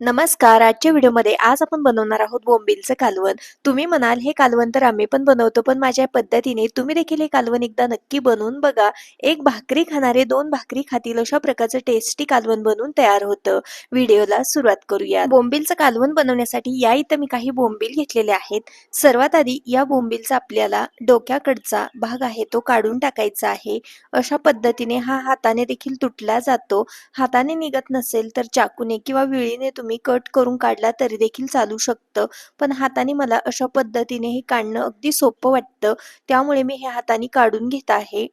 नमस्कार आजच्या व्हिडिओमध्ये आज आपण बनवणार आहोत बोंबिलचं कालवण. तुम्ही म्हणाल हे कालवण तर आम्ही पण बनवतो पण माझ्या पद्धतीने तुम्ही देखील हे कालवण एकदा नक्की बनवून बघा. एक भाकरी खाणारे दोन भाकरी खातील अशा प्रकारचं टेस्टी कालवण बनवून तयार होतं. व्हिडिओला सुरुवात करूया बोंबिलचं कालवण बनवण्यासाठी या इथं मी काही बोंबील घेतलेले आहेत. सर्वात आधी या बोंबिलचा आपल्याला डोक्याकडचा भाग आहे तो काढून टाकायचा आहे. अशा पद्धतीने हा हाताने देखील तुटला जातो. हाताने निघत नसेल तर चाकूने किंवा विळीने तुम्ही कट करून काढला तरी देखील चालू शकतं. पण हाताने मला अशा पद्धतीने हे काढणं अगदी सोपं वाटतं. त्यामुळे मी हे हाताने काढून घेत आहे.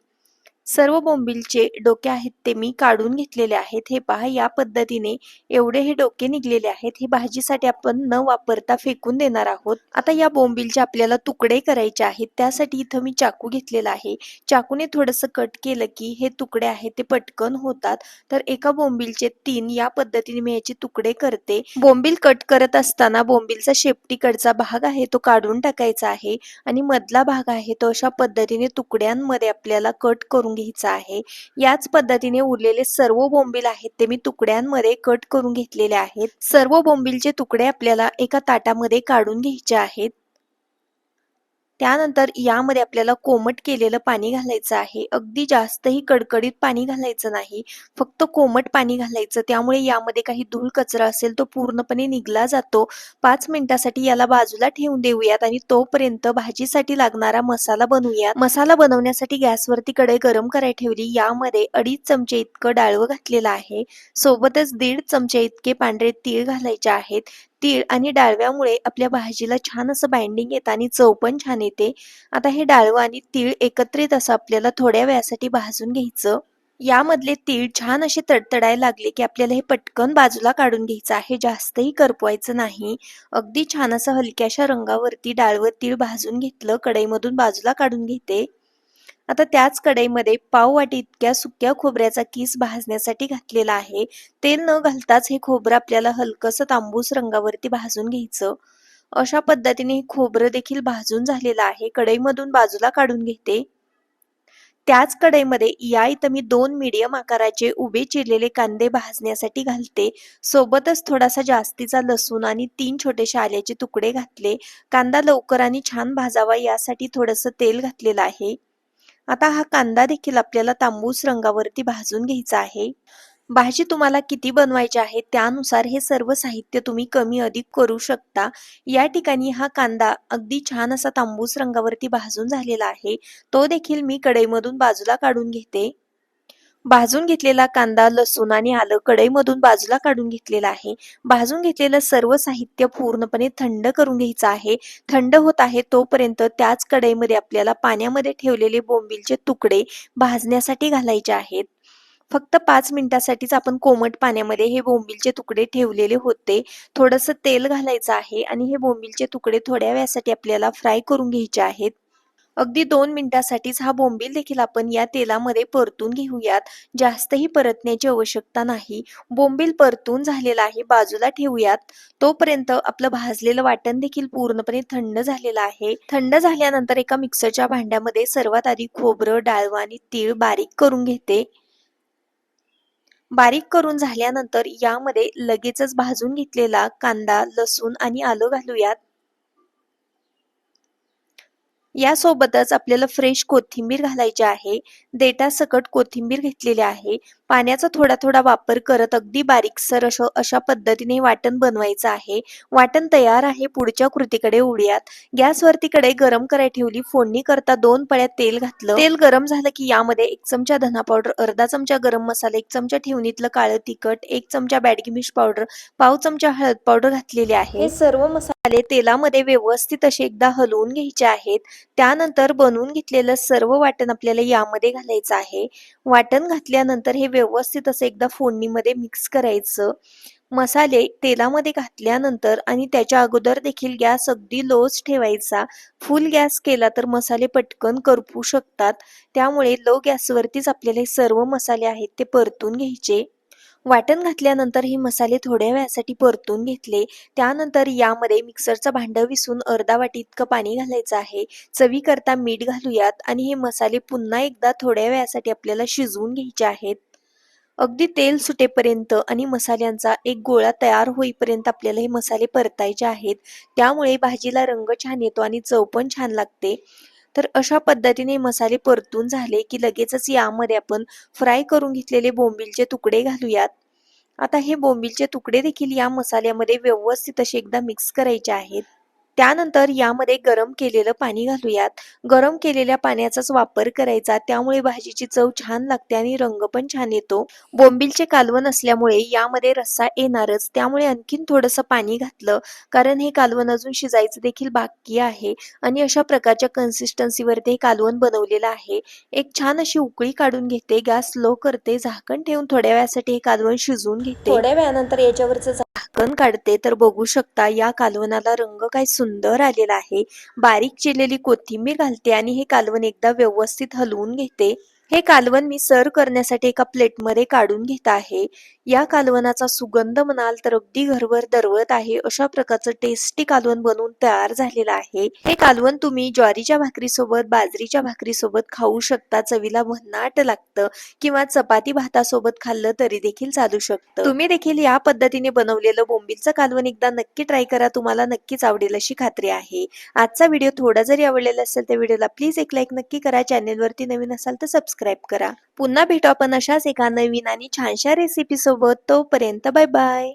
सर्व बोंबिलचे डोके आहेत ते मी काढून घेतलेले आहेत. हे पहा या पद्धतीने एवढे हे डोके निघलेले आहेत. हे भाजीसाठी आपण न वापरता फेकून देणार आहोत. आता या बोंबिलचे आपल्याला तुकडे करायचे आहेत. त्यासाठी इथं मी चाकू घेतलेला आहे. चाकूने थोडंसं कट केलं की हे तुकडे आहेत ते पटकन होतात. तर एका बोंबिलचे तीन या पद्धतीने मी याचे तुकडे करते. बोंबील कट करत असताना बोंबिलचा शेपटीकडचा भाग आहे तो काढून टाकायचा आहे. आणि मधला भाग आहे तो अशा पद्धतीने तुकड्यांमध्ये आपल्याला कट करून घ्यायचा आहे. याच पद्धतीने उरलेले सर्व बोंबील आहेत ते मी तुकड्यांमध्ये कट करून घेतलेले आहेत. सर्व बोंबीलचे तुकडे आपल्याला एका ताटामध्ये काढून घ्यायचे आहेत. त्यानंतर यामध्ये आपल्याला कोमट केलेलं पाणी घालायचं आहे. अगदी जास्तही कडकडीत पाणी घालायचं नाही. फक्त कोमट पाणी घालायचं. त्यामुळे यामध्ये काही धूळ कचरा असेल तो पूर्णपणे निघला जातो. पाच मिनिटासाठी याला बाजूला ठेवून देऊयात आणि तोपर्यंत भाजीसाठी लागणारा मसाला बनवूयात. मसाला बनवण्यासाठी गॅसवरती कडे गरम करायला ठेवली. यामध्ये अडीच चमचे इतकं डाळवं घातलेलं आहे. सोबतच दीड चमचे इतके पांढरे तीळ घालायचे आहेत. तीळ आणि डाळव्यामुळे आपल्या भाजीला छान असं बाइंडिंग येतं आणि चव पण छान येते. आता हे डाळवं आणि तीळ एकत्रित असं आपल्याला थोड्या वेळासाठी भाजून घ्यायचं. यामधले तीळ छान असे तडतडायला लागले की आपल्याला हे पटकन बाजूला काढून घ्यायचं आहे. जास्तही करपवायचं नाही. अगदी छान असं हलक्याशा रंगावरती डाळवं तीळ भाजून घेतलं कढईमधून बाजूला काढून घेते. आता त्याच कढईमध्ये पाव वाटी इतक्या सुक्या खोबऱ्याचा किस भाजण्यासाठी घातलेला आहे. तेल न घालताच हे खोबरं आपल्याला हलकसं तांबूस रंगावरती भाजून घ्यायचं. अशा पद्धतीने हे खोबरं देखील भाजून झालेलं आहे. कढईमधून बाजूला काढून घेते. त्याच कढईमध्ये या इथं मी दोन मीडियम आकाराचे उभे चिरलेले कांदे भाजण्यासाठी घालते. सोबतच थोडासा जास्तीचा लसूण आणि तीन छोटेसे आल्याचे तुकडे घातले. कांदा लवकर आणि छान भाजावा यासाठी थोडंसं तेल घातलेलं आहे. आता हा कांदा देखील आपल्याला तांबूस रंगावरती भाजून घ्यायचा आहे. भाजी तुम्हाला किती बनवायची आहे त्यानुसार हे सर्व साहित्य तुम्ही कमी अधिक करू शकता. या ठिकाणी हा कांदा अगदी छान असा तांबूस रंगावरती भाजून झालेला आहे. तो देखील मी कढईमधून बाजूला काढून घेते. भाजून घेतलेला कांदा लसूण आणि आलं कढईमधून बाजूला काढून घेतलेला आहे. भाजून घेतलेलं सर्व साहित्य पूर्णपणे थंड करून घ्यायचं आहे. थंड होत आहे तोपर्यंत त्याच कढईमध्ये आपल्याला पाण्यामध्ये ठेवलेले बोंबीलचे तुकडे भाजण्यासाठी घालायचे आहेत. फक्त पाच मिनिटासाठीच आपण कोमट पाण्यामध्ये हे बोंबीलचे तुकडे ठेवलेले होते. थोडंसं तेल घालायचं आहे आणि हे बोंबीलचे तुकडे थोड्या वेळासाठी आपल्याला फ्राय करून घ्यायचे आहेत. अगदी दोन मिनिटासाठीच हा बोंबील देखील आपण या तेलामध्ये परतून घेऊयात. जास्तही परतण्याची आवश्यकता नाही. बोंबील परतून झालेला आहे बाजूला ठेवूयात. तोपर्यंत आपलं भाजलेलं वाटण देखील पूर्णपणे थंड झालेलं आहे. थंड झाल्यानंतर एका मिक्सरच्या भांड्यामध्ये सर्वात आधी खोबरं डाळवा आणि तीळ बारीक करून घेते. बारीक करून झाल्यानंतर यामध्ये लगेचच भाजून घेतलेला कांदा लसूण आणि आलं घालूयात. यासोबतच आपल्याला फ्रेश कोथिंबीर घालायची आहे. देटा सकट कोथिंबीर घेतलेली आहे. पाण्याचा थोडा थोडा वापर करत अगदी बारीकसर असं अशा पद्धतीने वाटण बनवायचं आहे. वाटण तयार आहे. पुढच्या कृतीकडे उडूयात गॅसवरती कडे गरम करायला ठेवली. फोडणी करता दोन पळ्यात तेल घातलं. तेल गरम झालं की यामध्ये एक चमचा धना पावडर अर्धा चमचा गरम मसाला एक चमचा ठेवणीतलं काळं तिखट एक चमचा बॅडगी मिश पावडर पाव चमचा हळद पावडर घातलेली आहे. हे सर्व मसाले तेलामध्ये व्यवस्थित असे एकदा हलवून घ्यायचे आहेत. त्यानंतर बनवून घेतलेलं सर्व वाटण आपल्याला यामध्ये घालायचं आहे. वाटण घातल्यानंतर हे व्यवस्थित असं एकदा फोडणीमध्ये मिक्स करायचं. मसाले तेलामध्ये घातल्यानंतर आणि त्याच्या अगोदर देखील गॅस अगदी लोच ठेवायचा. फुल गॅस केला तर मसाले पटकन करपू शकतात. त्यामुळे लो गॅसवरतीच आपल्याला हे सर्व मसाले आहेत ते परतून घ्यायचे. वाटण घातल्यानंतर हे मसाले थोड्या वेळासाठी परतून घेतले. त्यानंतर यामध्ये मिक्सरचं भांडं विसून अर्धा वाटी इतकं पाणी घालायचं आहे. चवीकरता मीठ घालूयात आणि हे मसाले पुन्हा एकदा थोड्या वेळासाठी आपल्याला शिजवून घ्यायचे आहेत. अगदी तेल सुटेपर्यंत आणि मसाल्यांचा एक गोळा तयार होईपर्यंत आपल्याला हे मसाले परतायचे आहेत. त्यामुळे भाजीला रंग छान येतो आणि चव पण छान लागते. तर अशा पद्धतीने मसाले परतून झाले की लगेचच यामध्ये आपण फ्राय करून घेतलेले बोंबीलचे तुकडे घालूयात. आता हे बोंबीलचे तुकडे देखील या मसाल्यामध्ये व्यवस्थित असे एकदा मिक्स करायचे आहेत. त्यानंतर यामध्ये गरम केलेलं पाणी घालूयात. गरम केलेल्या पाण्याचाच वापर करायचा. त्यामुळे भाजीची चव छान लागते आणि रंग पण छान येतो. बोंबिलचे कालवण असल्यामुळे यामध्ये रस्सा येणारच. त्यामुळे आणखीन थोडंसं पाणी घातलं. कारण हे कालवण अजून शिजायचं देखील बाकी आहे. आणि अशा प्रकारच्या कन्सिस्टन्सीवरती हे कालवण बनवलेलं आहे. एक छान अशी उकळी काढून घेते. गॅस स्लो करते. झाकण ठेवून थोड्या वेळासाठी हे कालवण शिजवून घेते. थोड्या वेळानंतर याच्यावरचं झाकण काढते तर बघू शकता या कालवणाला रंग काय सुंदर आलेला आहे. बारीक चिरलेली कोथिंबीर घालते आणि हे कालवण एकदा व्यवस्थित हलवून घेते. हे कालवण मी सर्व करण्यासाठी एका प्लेटमध्ये काढून घेत आहे. या कालवणाचा सुगंध म्हणाल तर अगदी घरभर दरवत आहे. अशा प्रकारचं टेस्टी कालवण बनवून तयार झालेलं आहे. हे कालवण तुम्ही ज्वारीच्या भाकरीसोबत बाजरीच्या भाकरीसोबत खाऊ शकता. चवीला भन्नाट लागतं. किंवा चपाती भातासोबत खाल्लं तरी देखील चालू शकतं. तुम्ही देखील या पद्धतीने बनवलेलं बोंबीलचं कालवण एकदा नक्की ट्राय करा. तुम्हाला नक्कीच आवडेल अशी खात्री आहे. आजचा व्हिडिओ थोडा जरी आवडलेला असेल तर व्हिडिओला प्लीज एक लाईक नक्की करा. चॅनेलवरती नवीन असाल तर सबस्क्राईब करा. पुन्हा भेटू आपण अशाच एका नवीन आणि छानशा रेसिपी सोबत. तोपर्यंत बाय बाय